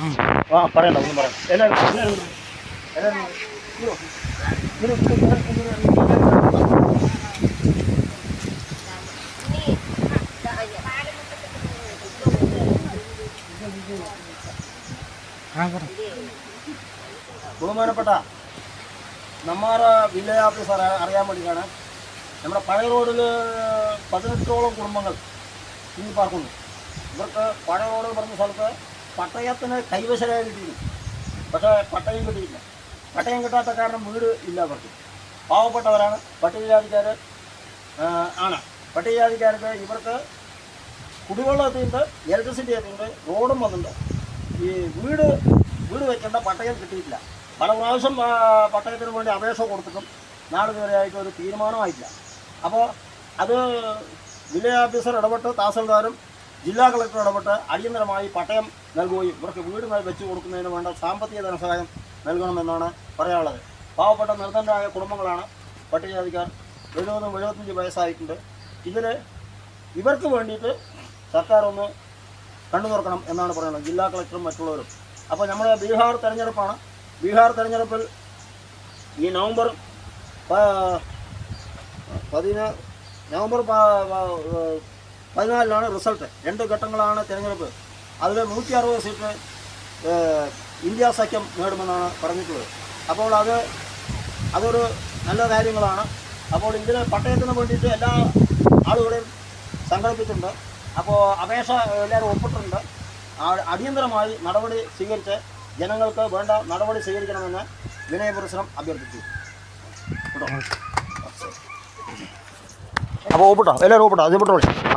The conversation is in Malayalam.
ആ പറയണ്ട ഒന്നും പറയണ്ട. എല്ലാവരും എല്ലാവരും ബഹുമാനപ്പെട്ട നമ്മുടെ വില്ലേജ് ഓഫീസർ അറിയാൻ വേണ്ടിയിട്ടാണ്. നമ്മുടെ പഴയ റോഡിൽ പതിനെട്ടോളം കുടുംബങ്ങൾ ഇനി പാർക്കുന്നു. ഇവർക്ക് പഴയ റോഡ് പറഞ്ഞ സ്ഥലത്ത് പട്ടയത്തിന് കൈവശരായി കിട്ടിയിരുന്നു പക്ഷേ പട്ടയം കിട്ടിയില്ല. പട്ടയം കിട്ടാത്ത കാരണം വീട് ഇല്ല അവർക്ക്. പാവപ്പെട്ടവരാണ്. പട്ടികജാതിക്കാർ ആണ്. പട്ടികജാതിക്കാർക്ക് ഇവർക്ക് കുടിവെള്ളം എത്തിയിട്ടുണ്ട് ഇലക്ട്രിസിറ്റി എത്തിയുണ്ട് റോഡും വന്നിട്ടുണ്ട്. ഈ വീട് വീട് വെക്കേണ്ട പട്ടയം കിട്ടിയിട്ടില്ല. പല പ്രാവശ്യം പട്ടയത്തിന് വേണ്ടി അപേക്ഷ കൊടുത്തിട്ടും നാളിതുവരെയായിട്ട് ഒരു തീരുമാനമായിട്ടില്ല. അപ്പോൾ അത് വില്ലേജ് ഓഫീസർ ഇടപെട്ട് തഹസിൽദാരും ജില്ലാ കളക്ടർ ഇടപെട്ട് അടിയന്തരമായി പട്ടയം നൽകുകയും ഇവർക്ക് വീട് വെച്ചു കൊടുക്കുന്നതിന് വേണ്ട സാമ്പത്തിക ധനസഹായം നൽകണമെന്നാണ് പറയാനുള്ളത്. പാവപ്പെട്ട നിർദ്ധനരായ കുടുംബങ്ങളാണ് പട്ടികജാതിക്കാർ. എഴുപതും എഴുപത്തഞ്ച് വയസ്സായിട്ടുണ്ട്. ഇതിൽ ഇവർക്ക് വേണ്ടിയിട്ട് സർക്കാർ ഒന്ന് കണ്ണു തുറക്കണം എന്നാണ് പറയുന്നത്. ജില്ലാ കളക്ടറും മറ്റുള്ളവരും. അപ്പോൾ നമ്മുടെ ബീഹാർ തെരഞ്ഞെടുപ്പാണ്. ബീഹാർ തെരഞ്ഞെടുപ്പിൽ ഈ നവംബർ പതിനാ നവംബർ പ- പ- റിസൾട്ട്. രണ്ട് ഘട്ടങ്ങളാണ് തിരഞ്ഞെടുപ്പ്. അതിൽ നൂറ്റി അറുപത് സീറ്റ് ഇന്ത്യ സഖ്യം നേടുമെന്നാണ് പറഞ്ഞിട്ടുള്ളത്. അപ്പോൾ അത് അതൊരു നല്ല കാര്യങ്ങളാണ്. അപ്പോൾ ഇതിൽ പട്ടയത്തിന് വേണ്ടിയിട്ട് എല്ലാ ആളുകളെയും സംഘടിപ്പിച്ചിട്ടുണ്ട്. അപ്പോൾ അപേക്ഷ എല്ലാവരും ഒപ്പിട്ടിട്ടുണ്ട്. അടിയന്തരമായി നടപടി സ്വീകരിച്ച് ജനങ്ങൾക്ക് വേണ്ട നടപടി സ്വീകരിക്കണമെന്ന് വിനയപുരസരം അഭ്യർത്ഥിച്ചു. അപ്പോൾ ഒപ്പിട്ടോ? എല്ലാവരും ഒപ്പിട്ടോ? അത്